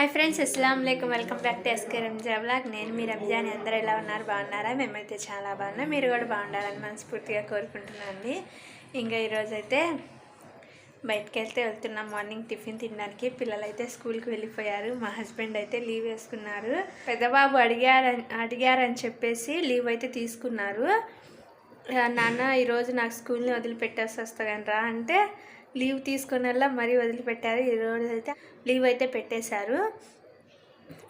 Hi friends అస్సలం welcome back to SK Ranja blog నేను మీ అభిజాని అందరూ ఎలా ఉన్నారు? బాగున్నారా? మేమైతే చాలా బాగున్నాం. మీరు కూడా బాగుండాలని మనస్ఫూర్తిగా కోరుకుంటున్నాను అండి ఇంకా ఈరోజు అయితే బయటకు వెళ్తే వెళ్తున్నాం. మార్నింగ్ టిఫిన్ తినడానికి. పిల్లలు అయితే స్కూల్కి వెళ్ళిపోయారు. మా హస్బెండ్ అయితే లీవ్ వేసుకున్నారు. పెద్దబాబు అడిగారని అడిగారని చెప్పేసి లీవ్ అయితే తీసుకున్నారు. నాన్న ఈరోజు నాకు స్కూల్ని వదిలిపెట్టేసి వస్తాను రా అంటే లీవ్ తీసుకునేలా మరీ వదిలిపెట్టారు. ఈరోజు అయితే లీవ్ అయితే పెట్టేశారు.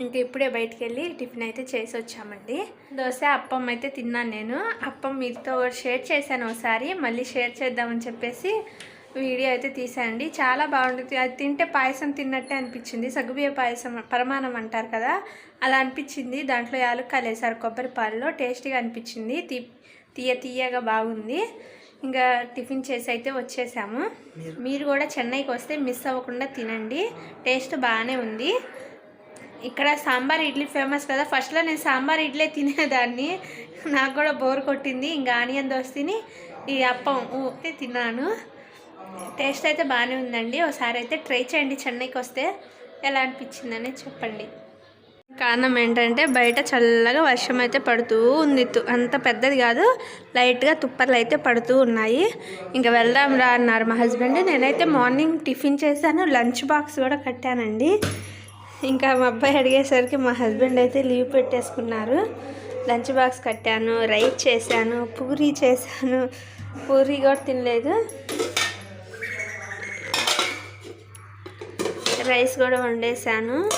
ఇంక ఇప్పుడే బయటికి వెళ్ళి టిఫిన్ అయితే చేసి వచ్చామండి. దోశ అప్పం అయితే తిన్నాను నేను. అప్పం మీతో షేర్ చేశాను ఒకసారి మళ్ళీ షేర్ చేద్దామని చెప్పేసి వీడియో అయితే తీసానండి చాలా బాగుంటుంది. అది తింటే పాయసం తిన్నట్టే అనిపించింది. సగ్గుబియ్య పాయసం పరమాణం అంటారు కదా అలా అనిపించింది. దాంట్లో యాలక్కాయలు వేసారు కొబ్బరి పాలలో టేస్టీగా అనిపించింది. తీ తీయ తీయగా బాగుంది. ఇంకా టిఫిన్ చేసి అయితే వచ్చేసాము. మీరు? కూడా చెన్నైకి వస్తే మిస్ అవ్వకుండా తినండి. టేస్ట్ బాగానే ఉంది. ఇక్కడ సాంబార్ ఇడ్లీ ఫేమస్ కదా. ఫస్ట్లో నేను సాంబార్ ఇడ్లీ తినేదాన్ని. నాకు కూడా బోర్ కొట్టింది. ఇంకా ఆనియన్ దోశ తిని ఈ అప్పం ఊపితే తిన్నాను. టేస్ట్ అయితే బాగానే ఉందండి. ఒకసారి అయితే ట్రై చేయండి చెన్నైకి వస్తే. ఎలా అనిపించిందని చెప్పండి. కారణం ఏంటంటే బయట చల్లగా వర్షం అయితే పడుతూ ఉంది. తు- అంత పెద్దది కాదు లైట్గా తుప్పర్లు అయితే పడుతూ ఉన్నాయి. ఇంకా వెళ్దాం రా అన్నారు మా హస్బెండ్. నేనైతే మార్నింగ్ టిఫిన్ చేశాను లంచ్ బాక్స్ కూడా కట్టానండి. ఇంకా మా అబ్బాయి అడిగేసరికి మా హస్బెండ్ అయితే లీవ్ పెట్టేసుకున్నారు. లంచ్ బాక్స్ కట్టాను రైస్ చేశాను పూరీ చేశాను. పూరీ కూడా తినలేదు. రైస్ కూడా వండేసాను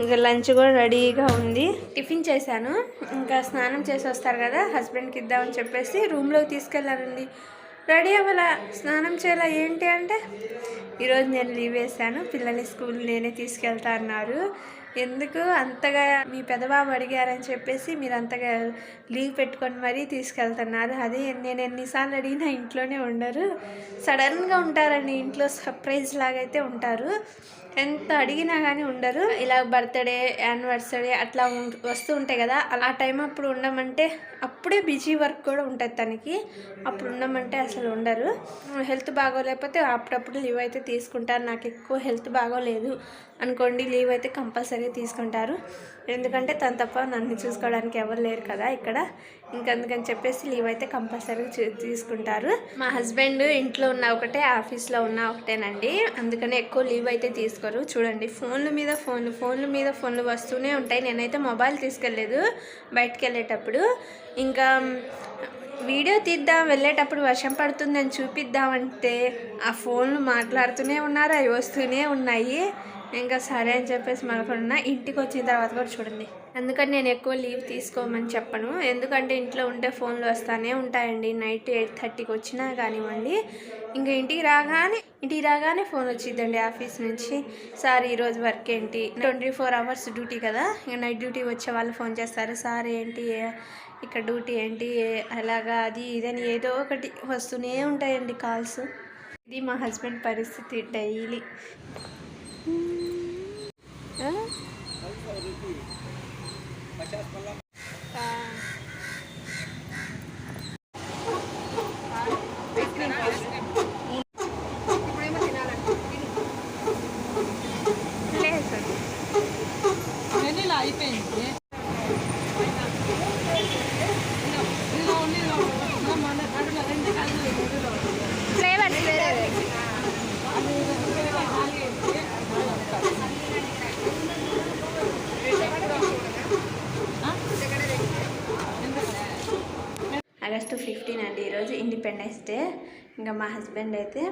ఇంకా లంచ్ కూడా రెడీగా ఉంది. టిఫిన్ చేశాను. ఇంకా స్నానం చేసి వస్తారు కదా హస్బెండ్కి ఇద్దామని చెప్పేసి రూమ్లోకి తీసుకెళ్ళారండి రెడీ అవ్వాలా? స్నానం చేయాలా? ఏంటి అంటే ఈరోజు నేను లీవ్ వేసాను పిల్లల్ని స్కూల్ నేనే తీసుకెళ్తా అన్నారు. ఎందుకు అంతగా మీ పెదబాబు అడిగారని చెప్పేసి మీరు అంతగా లీవ్ పెట్టుకొని మరీ తీసుకెళ్తున్నారు? అదే నేను ఎన్నిసార్లు అడిగినా ఇంట్లోనే ఉండరు. సడన్గా ఉంటారండి ఇంట్లో సర్ప్రైజ్ లాగైతే ఉంటారు. ఎంత అడిగినా కానీ ఉండరు. ఇలా బర్త్డే యానివర్సరీ అట్లా వస్తూ ఉంటాయి కదా అలా ఆ టైం అప్పుడు ఉండమంటే అప్పుడే బిజీ వర్క్ కూడా ఉంటుంది తనకి. అప్పుడు ఉండమంటే అసలు ఉండరు. హెల్త్ బాగోలేకపోతే అప్పుడప్పుడు లీవ్ అయితే తీసుకుంటారు. నాకు ఎక్కువ హెల్త్ బాగోలేదు. అనుకోండి లీవ్ అయితే కంపల్సరీ తీసుకుంటారు. ఎందుకంటే తను తప్ప నన్ను చూసుకోవడానికి ఎవరు లేరు కదా ఇక్కడ. ఇంకందుకని చెప్పేసి లీవ్ అయితే కంపల్సరీ తీసుకుంటారు. మా హస్బెండ్ ఇంట్లో ఉన్న ఒకటే ఆఫీస్లో ఉన్న ఒకటేనండి. అందుకని ఎక్కువ లీవ్ అయితే తీసుకోరు. చూడండి ఫోన్ల మీద ఫోన్లు ఫోన్ల మీద ఫోన్లు వస్తూనే ఉంటాయి. నేనైతే మొబైల్ తీసుకెళ్ళలేదు బయటికి వెళ్ళేటప్పుడు ఇంకా వీడియో తీద్దాం వెళ్ళేటప్పుడు వర్షం పడుతుందని చూపిద్దామంటే ఆ ఫోన్లు మాట్లాడుతూనే ఉన్నారు అవి వస్తూనే ఉన్నాయి. ఇంకా సరే అని చెప్పేసి మనకున్న ఇంటికి వచ్చిన తర్వాత కూడా చూడండి. అందుకని నేను ఎక్కువ లీవ్ తీసుకోమని చెప్పను. ఎందుకంటే ఇంట్లో ఉంటే ఫోన్లు వస్తానే ఉంటాయండి. నైట్ ఎయిట్ థర్టీకి వచ్చినా కానివ్వండి. ఇంకా ఇంటికి రాగానే ఇంటికి రాగానే ఫోన్ వచ్చిందండి ఆఫీస్ నుంచి. సార్ ఈరోజు వర్క్ ఏంటి? ట్వంటీ ఫోర్ అవర్స్ డ్యూటీ కదా. ఇంకా నైట్ డ్యూటీ వచ్చే వాళ్ళు ఫోన్ చేస్తారు. సార్ ఏంటి? ఇక్కడ డ్యూటీ ఏంటి? అలాగా అది ఇదని ఏదో ఒకటి వస్తూనే ఉంటాయండి కాల్స్. ఇది మా హస్బెండ్ పరిస్థితి డైలీ. అయిపోయింది ఇలా ఉంది ఇలా ఉంది. మన అడుగులో రెండు కళ్ళు ఇందులో. ఫ్లేవర్స్ వేరే అది వేరే ఖాళీ అయింది. ఆ? ఎందుకనే? ఆగస్టు ఫిఫ్టీన్ అండి. ఈరోజు ఇండిపెండెన్స్ డే ఇంకా మా హస్బెండ్ అయితే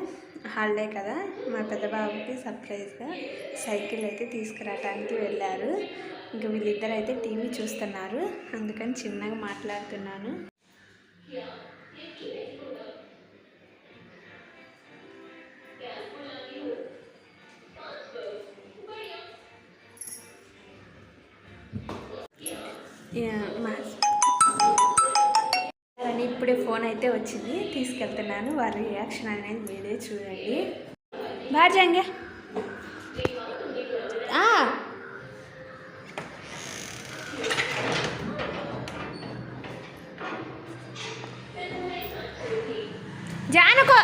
హాలిడే కదా. మా పెద్ద బాబుకి సర్ప్రైజ్గా సైకిల్ అయితే తీసుకురావటానికి వెళ్ళారు. ఇంకా వీళ్ళిద్దరు అయితే టీవీ చూస్తున్నారు. అందుకని చిన్నగా మాట్లాడుతున్నాను. మా ఫోన్ అయితే వచ్చింది. తీసుకెళ్తున్నాను. వారి రియాక్షన్ అనేది మీరే చూడండి. బాజంగే జానుకో.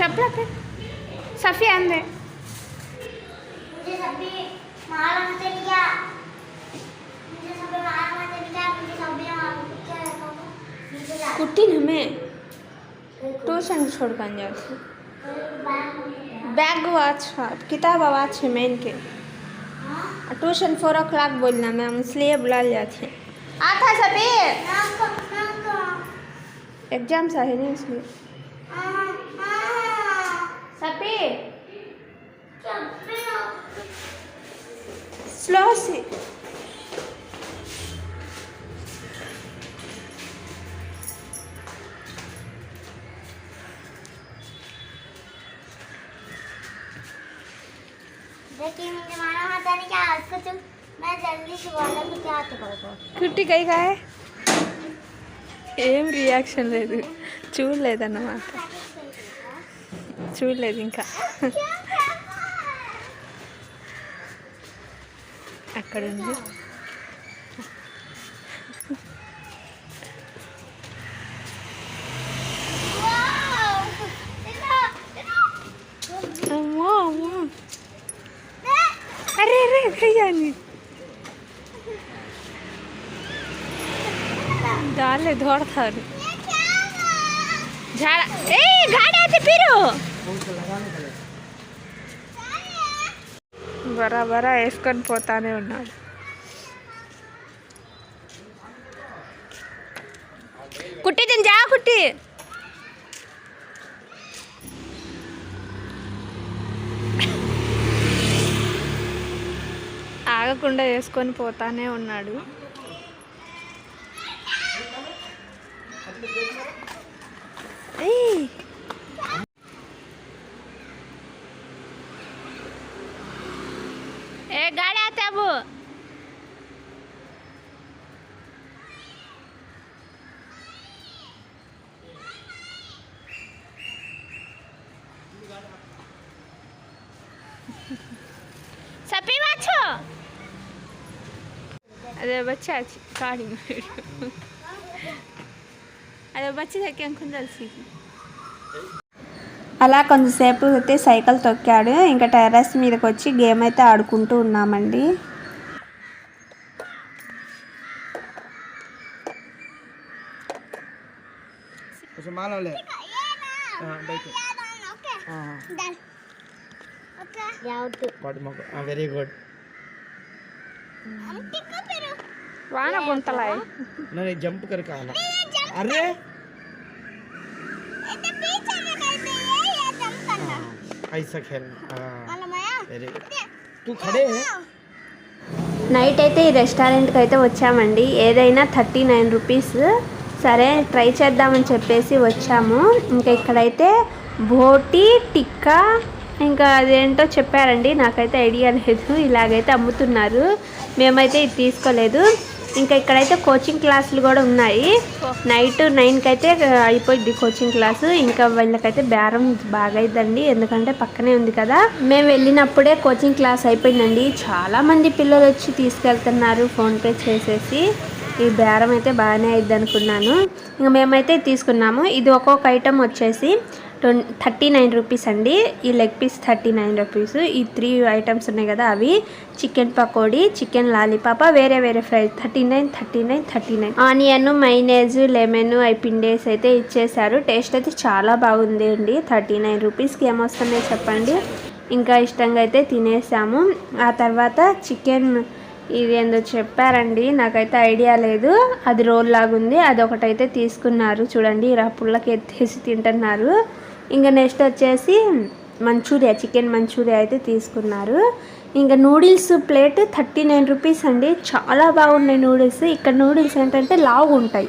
చెప్పలే సఫీ అందే. स्कूटी हमें ट्यूशन छोड़कन जाए बैग वाच किताब आवाज़ है मेन के। ट्यूशन फोर ओ क्लॉक बोलना मैम इसलिए बुला जाते आता सपीर एग्ज़ाम सा है नहीं इसलिए। सभी? स्लो सी। देखिए मुझे माला माता ने क्या उसको तुम मैं जल्दी से बोला कि क्या तो करो కుట్టి కై కాయ ఏం రియాక్షన్ లేదు చూడలేదన్నమాట చూడలేదు ఇంకా అక్కడ ఉంది Şaka yani. डाले धर थर झाड़ा ए झाड़ा थे पीरो। बड़ा बड़ा एस्कन पोता ने उन्ना। कुट्टी दिन जाओ, कुट्टी। ఆగకుండా వేసుకొని పోతానే ఉన్నాడు ఏయ్ ए गाड़ी आता अब सपी बाछो అది బచ్చాచి కాడి అది బచ్చి తగ్గాను తెలిసి అలా కొంతసేపు అయితే సైకిల్ తొక్కాడు. ఇంకా టెర్రస్ మీదకి వచ్చి గేమ్ అయితే ఆడుకుంటూ ఉన్నామండి. వెరీ గుడ్ వాన గుంతలాయి నేను జంప్ కర్ కావాల అరే ऐसा खेलना వెరీ గుడ్ తూ ఖడే హై నైట్ అయితే ఈ రెస్టారెంట్కి అయితే వచ్చామండి ఏదైనా థర్టీ నైన్ రూపీస్ సరే ట్రై చేద్దామని చెప్పేసి వచ్చాము ఇంకా ఇక్కడైతే బోటి టిక్కా ఇంకా అదేంటో చెప్పారండి నాకైతే ఐడియా లేదు ఇలాగైతే అమ్ముతున్నారు మేమైతే ఇది తీసుకోలేదు ఇంకా ఇక్కడైతే కోచింగ్ క్లాసులు కూడా ఉన్నాయి. నైట్ నైన్కి అయితే అయిపోయింది కోచింగ్ క్లాసు ఇంకా వీళ్ళకైతే బేరం బాగా అయిద్దండి. ఎందుకంటే పక్కనే ఉంది కదా. మేము వెళ్ళినప్పుడే కోచింగ్ క్లాస్ అయిపోయిందండి. చాలామంది పిల్లలు వచ్చి తీసుకెళ్తున్నారు ఫోన్పే చేసేసి. ఈ బేరం అయితే బాగానే అయింది అనుకున్నాను. ఇంకా మేమైతే తీసుకున్నాము. ఇది ఒక్కొక్క ఐటెం వచ్చేసి ట్వం థర్టీ నైన్ రూపీస్ అండి. ఈ leg piece thirty nine rupees. ఈ త్రీ ఐటమ్స్ ఉన్నాయి కదా అవి. చికెన్ పకోడీ చికెన్ లాలీపాప వేరే వేరే fry thirty nine thirty nine thirty nine. Onion mayonnaise lemon అవి పిండేసి అయితే ఇచ్చేసారు టేస్ట్ అయితే చాలా బాగుంది అండి. థర్టీ నైన్ రూపీస్కి ఏమొస్తున్నాయి చెప్పండి. ఇంకా ఇష్టంగా అయితే తినేసాము. ఆ తర్వాత చికెన్ ఇది ఏందో చెప్పారండి. నాకైతే ఐడియా లేదు. అది రోల్ లాగుంది. అది ఒకటైతే తీసుకున్నారు. చూడండి ఇలా పుల్లకి ఎత్తేసి తింటున్నారు. ఇంకా నెక్స్ట్ వచ్చేసి మంచూరియా చికెన్ మంచూరియా అయితే తీసుకున్నారు. ఇంకా noodles plate thirty nine rupees అండి. చాలా బాగున్నాయి నూడిల్స్. ఇక్కడ నూడిల్స్ ఏంటంటే లావు ఉంటాయి.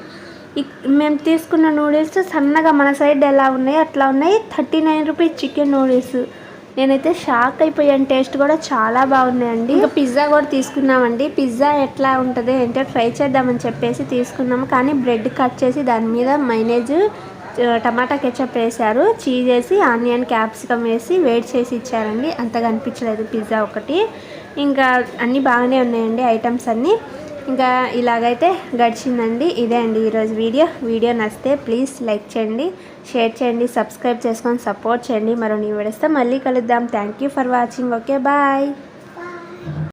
ఇక్- మేము తీసుకున్న నూడిల్స్ సన్నగా మన సైడ్ ఎలా ఉన్నాయి అట్లా ఉన్నాయి. Thirty nine rupees chicken noodles. నేనైతే షాక్ అయిపోయాను టేస్ట్ కూడా చాలా బాగున్నాయండి. ఇంకా పిజ్జా కూడా తీసుకున్నామండి. పిజ్జా ఎట్లా ఉంటుంది ఏంటో ట్రై చేద్దామని చెప్పేసి తీసుకున్నాము. కానీ బ్రెడ్ కట్ చేసి దాని మీద మైనేజ్ టమాటా కెచప్ వేశారు. చీజ్ వేసి ఆనియన్ క్యాప్సికమ్ వేసి వేడి చేసి ఇచ్చారండి. అంతగా అనిపించలేదు పిజ్జా ఒకటి. ఇంకా అన్నీ బాగానే ఉన్నాయండి ఐటమ్స్ అన్నీ. ఇంకా ఇలాగైతే గడిచిందండి. ఇదే అండి ఈరోజు వీడియో. వీడియో నచ్చితే ప్లీజ్ లైక్ చేయండి షేర్ చేయండి సబ్స్క్రైబ్ చేసుకొని సపోర్ట్ చేయండి. మరో నీ విడిస్తే. మళ్ళీ కలుద్దాం. Thank you for watching. Okay bye.